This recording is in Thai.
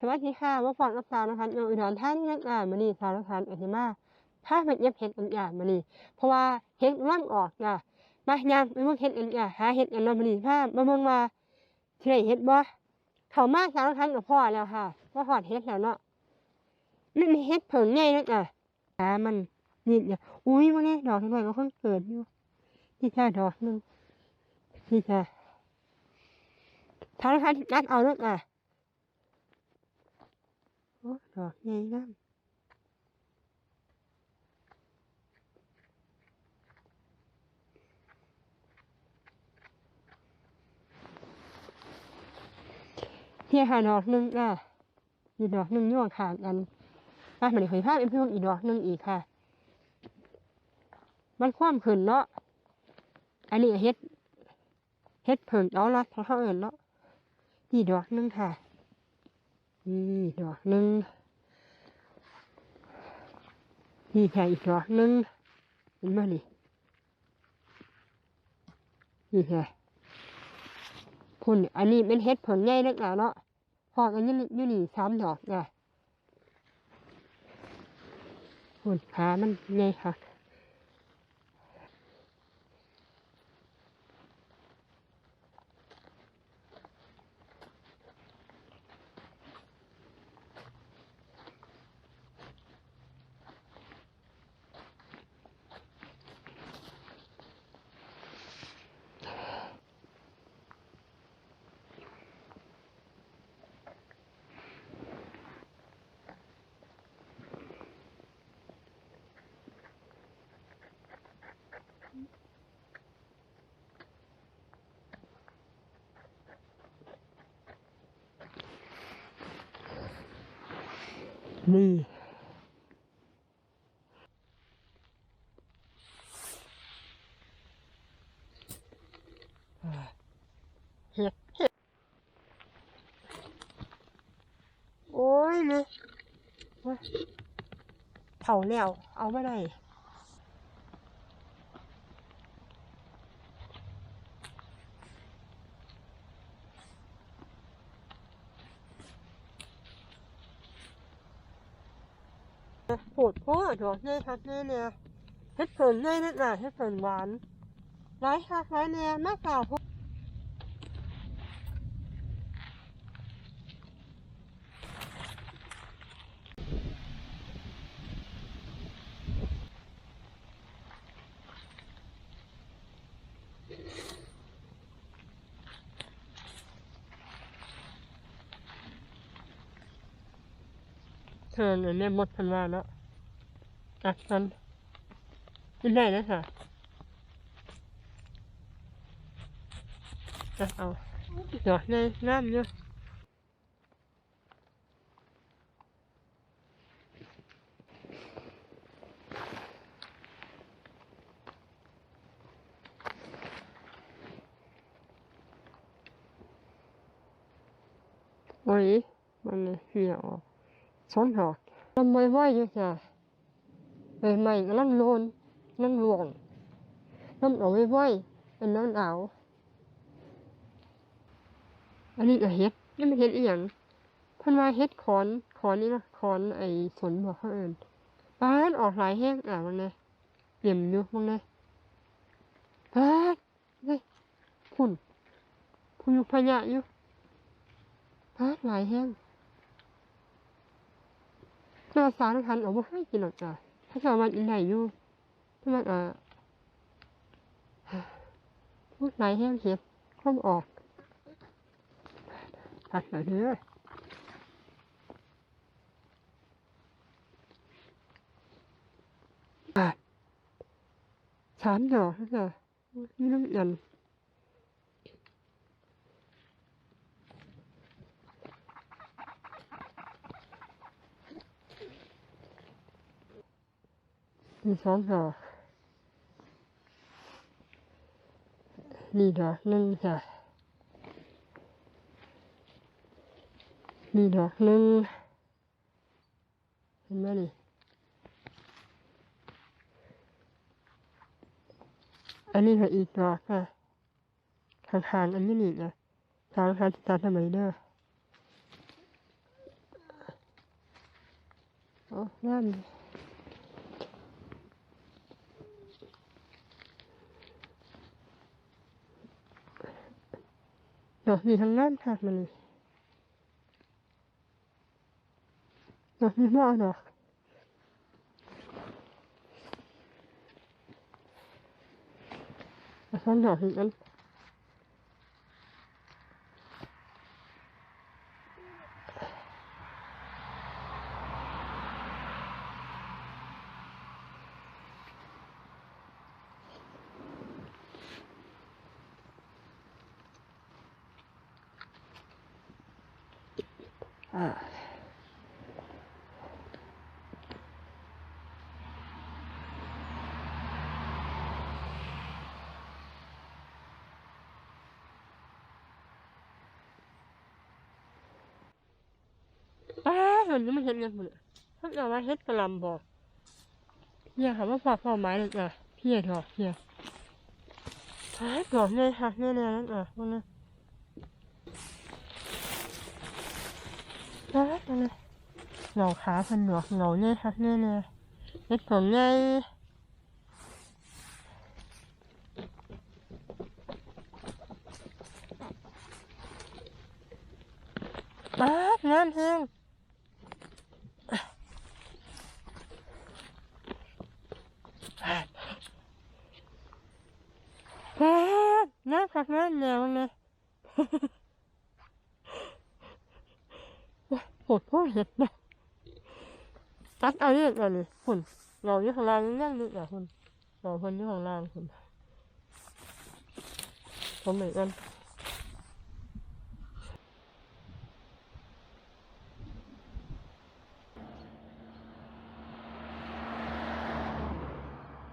สวัสดีค่ะมาฟังกับสาวนะคะอยู่อุดรธานนักอ่านมานี่สาวนะคะอธิมาถ้าเป็นเย็บเห็ดอันอ่านมานี่เพราะว่าเห็ดร่างออกจ้ะมายังไปเบิ่งเห็ดอันอ่านหาเห็ดอันนั้นมานี่ถ้ามาเบิ่งมาที่ไหนเห็ดบ่เขามาสาวนะคะกับพ่อแล้วค่ะพ่อหอดเห็ดแล้วเนาะนี่มีเห็ดเผิงใหญ่นักอะหามันนี่เนี่ยอุ้ยวันนี้ดอกที่ไหนก็เพิ่งเกิดอยู่นี่ค่ะดอกนึงนี่ค่ะทางนะคะนัดเอาเนักอะ ดอกใหญ่งามเฮียหาดอกหนึ่งอะอีดอกหนึ่งย่อขาดกันอะมันเคยพาพเป็นเพื่อนอีดอกหนึ่งอีกค่ะ มันคว่ำขึ้นเนาะ อันนี้เฮ็ด เฮ็ดเผิงเอาละขอเขาเอินเนาะนี่ดอกหนึ่งค่ะ นี่ดอกหนึ่งนี่ค่อีกดอกหนึ่งเห็นไหมนี่นี่ค่ะพุ่นอันนี้เป็นเฮ็ดผลใหญ่เล็กหนาเนาะพอกันยี่นี่อยู่นี่สามดอกอะพุ่นขามันใหญ่ค่ะ นี่โอ้ยเลยโอ้ยเผาแล้ว เอาไม่ได้ โหดโคตรดอกเนี่ยครับเนี่ยเนี่ยเฮ็ดเผินเนี่ยนิดหน่ยเฮ็ดเผินหวานร้ายค่ะร้ายเนี่ยแม่กล่าวพเธอเนี่ยเนี่ยหมดพันวาแล้ว อะฉันกินได้นะค่ะอะเอาเดี๋ยวในน้ำเยอะโอ้ยมันเหี่ยวช้อนหอกทำไมไหวอยู่จ้ะ ใหม่กำลังโลนนั่งหลวงน้ำเอาไว้ไหวเป็นน้ำหนาวอันนี้ก็เฮ็ดนี่มันเฮ็ดอีหยังเพิ่นว่าเฮ็ดขอนขอนนี่นะขอนไอ้สนบอกเขาเอิ้นปานออกหลายแห้งอะมันเลยเปี่ยมอยู่มันเลยปานเฮ้ยพุ่นพุ่นอยู่พะยะอยู่ปานหลายแห้งเจ้าสารพันเอามาให้กินหรอกจ้ะ ถ้าเจ้ามันอินไหนอยู่ถ้ามันอะพูดไหนแห้งเห็บข้อมออกตัดหน่อยเด้ออะสามดอกแล้วจ้ะนี่น้ำยัน มีสองดอกนี่ดอกหนึ่งจ้ะนี่ดอกหนึ่งเห็นไหมนี่อันนี้ก็อีกดอกค่ะข้างอันนี้นี่นะทางทางที่ตางทำไมเด้ออ๋องามดีดอกมีทั้งนั้น ค่ะมันนี่ดอกมีมากดอกแล้วก็ดอกอีกอันอ่าอ้ามันนี้มันเห็ดยังไงถ้าเราว่าเห็ดกระลำบอกเนี่ยค่ะว่าพอพอไม้เลยอะเพี้ยดอเพียอ้าดอกเนี่ยค่ะเนี่ยเนี่ยนั่นอะพวกนั้นอ้าตัวนี้ เหงาขาพันดอกเหงาเนี่ยค่ะเนี่ยเลยเห็ดผมไงอ้างานแห้งแม่น่าพักน่าแนวเลยโหดพ่อเห็ดนะ ตัดเอาเรื่องอะไรเลยคุณเราอยู่ข้างล่างนั่งนึกอะคุณเราคนอยู่ข้างล่างคุณผมเหมือนกัน